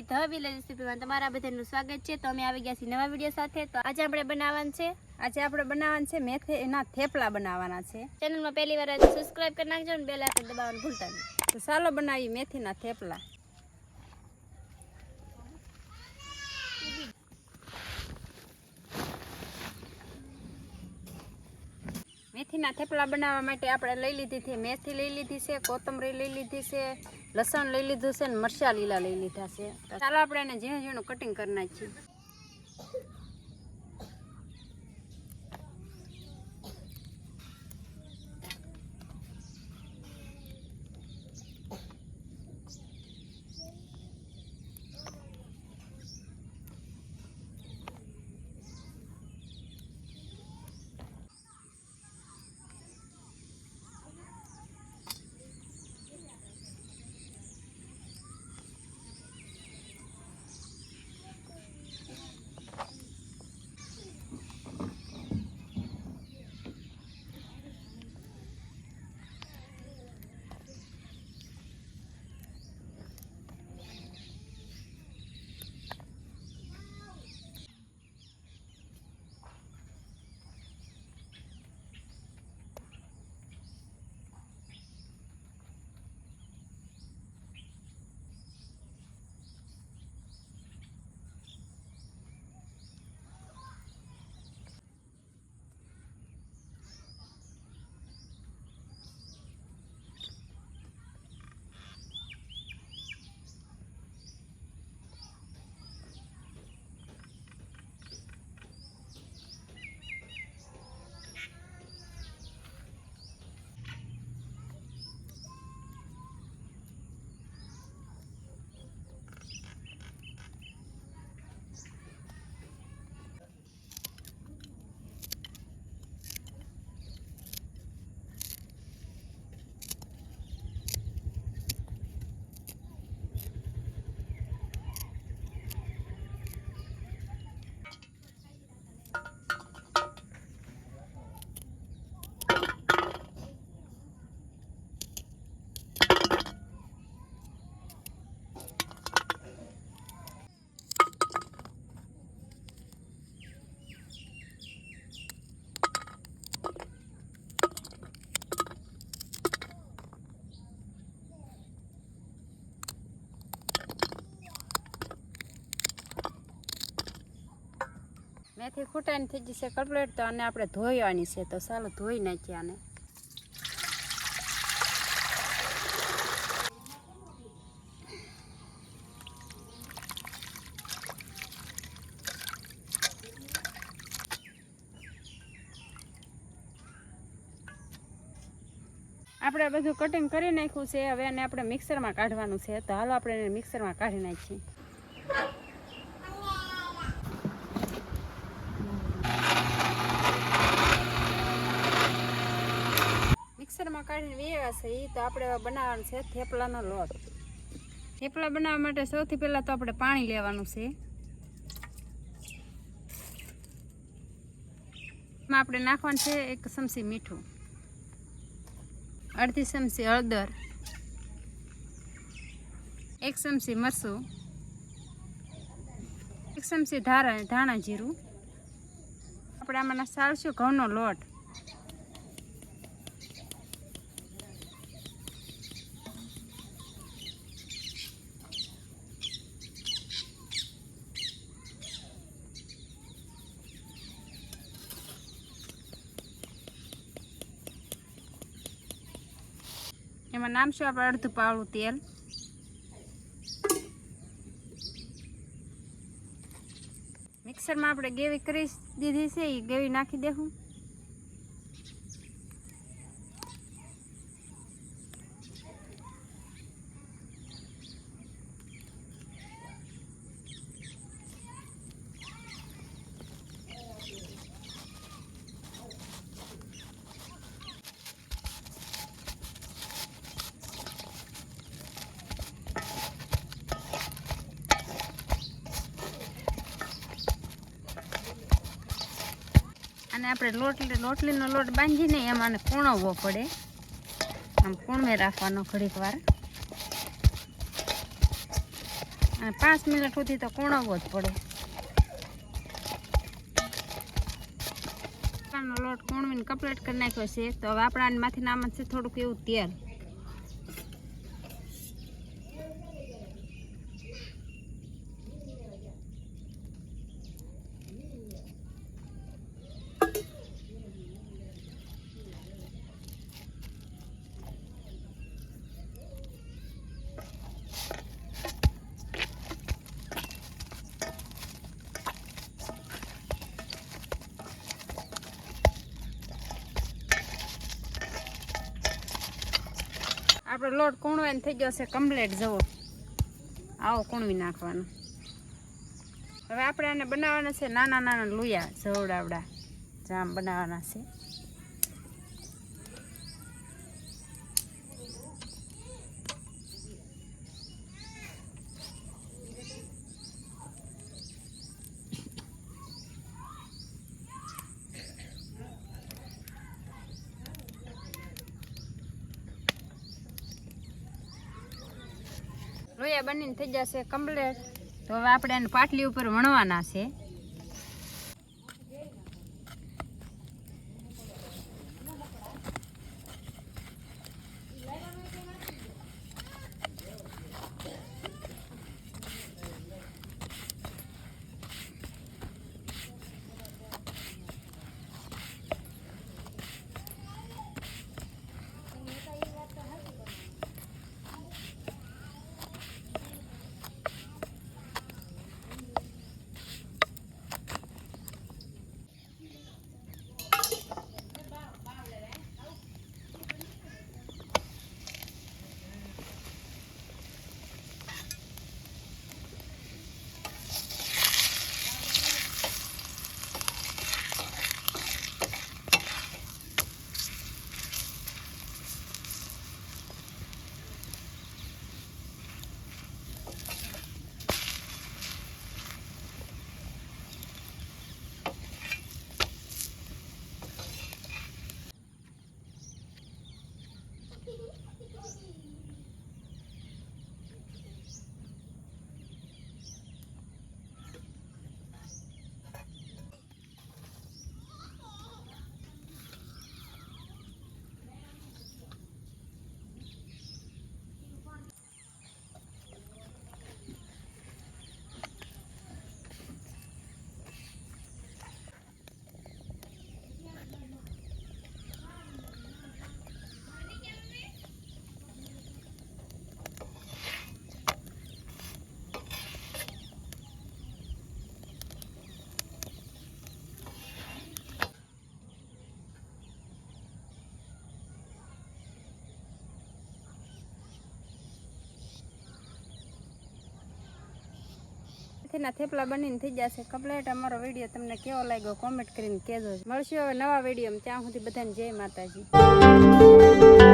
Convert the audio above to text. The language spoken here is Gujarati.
મારી ધ વિલેજ રેસીપીમાં તમારા બધાનું સ્વાગત છે. તો અમે આવી ગયા છીએ નવા વીડિયો સાથે. તો આજે આપણે બનાવવાનું છે. આજે આપણે બનાવવાનું છે મેથે એના થેપલા બનાવવાના છે. ચેનલમાં પહેલી વાર સબસ્ક્રાઈબ કરી નાખજો અને બેલ આઇકન દબાવવાનું ભૂલતા નહીં. તો ચાલો બનાવીએ મેથીના થેપલા. મેથીના થેપલા બનાવવા માટે આપણે લઈ લીધી છે મેથી લઈ લીધી છે કોથમરી લઈ લીધી છે લસણ લઈ લીધું છે ને મરચાં લીલા લઈ લીધા છે. ચાલો આપણે એને ઝીણું ઝીણું કટિંગ કરી નાખીએ. મેથી ખૂટાની થઈ જશે કટલેટ તો આને આપણે ધોવાની છે, તો ચાલો ધોઈ નાખીએ આને. આપણે બધું કટિંગ કરી નાખ્યું છે, હવે એને આપણે મિક્સરમાં કાઢવાનું છે, તો હાલો આપણે એને મિક્સરમાં કાઢી નાખીએ. મિક્સરમાં કાઢીને વેવા એ તો આપણે બનાવવાનું છે થેપલાનો લોટ. થેપલા બનાવવા માટે સૌથી પહેલાં તો આપણે પાણી લેવાનું છે. એમાં આપણે નાખવાનું છે એક ચમચી મીઠું, અડધી ચમચી હળદર, એક ચમચી મરચું, એક ચમચી ધારા, ધાણા જીરું. આપણે આમાં સાળશું ઘઉંનો લોટ એમાં નામશું આપણે અડધું પાવડું તેલ. મિક્સરમાં આપણે ગેવી કરી દીધી છે, એ ગેવી નાખી દેવું અને આપણે લોટલી, લોટલીનો લોટ બાંધીને એમાં પૂણવવો પડે. આમ પૂણવે રાખવાનો ઘડીક વાર. અને પાંચ મિનિટ સુધી તો કોણવવો જ પડે. લોટ કોણવીને કપલેટ કરી નાખ્યો છે. તો હવે આપણા માથી નામ છે થોડુંક એવું તેલ. આપણો લોટ કૂણવાઈને થઈ ગયો છે કમ્પ્લેટ જવો આવો કૂણવી નાખવાનો. હવે આપણે આને બનાવવાના છે નાના નાના લુયા જવડાવડા જામ બનાવવાના છે. લોયા બનીને થઈ જશે કમ્પ્લેટ તો હવે આપણે એને પાટલી ઉપર વણવાના છે. મેથીના થેપલા બનીને થઈ જશે. કમ્પ્લેટ અમારો વીડિયો તમને કેવો લાગ્યો કોમેન્ટ કરીને કહેજો. મળશું હવે નવા વિડીયોમાં. ત્યાં સુધી બધાને જય માતાજી.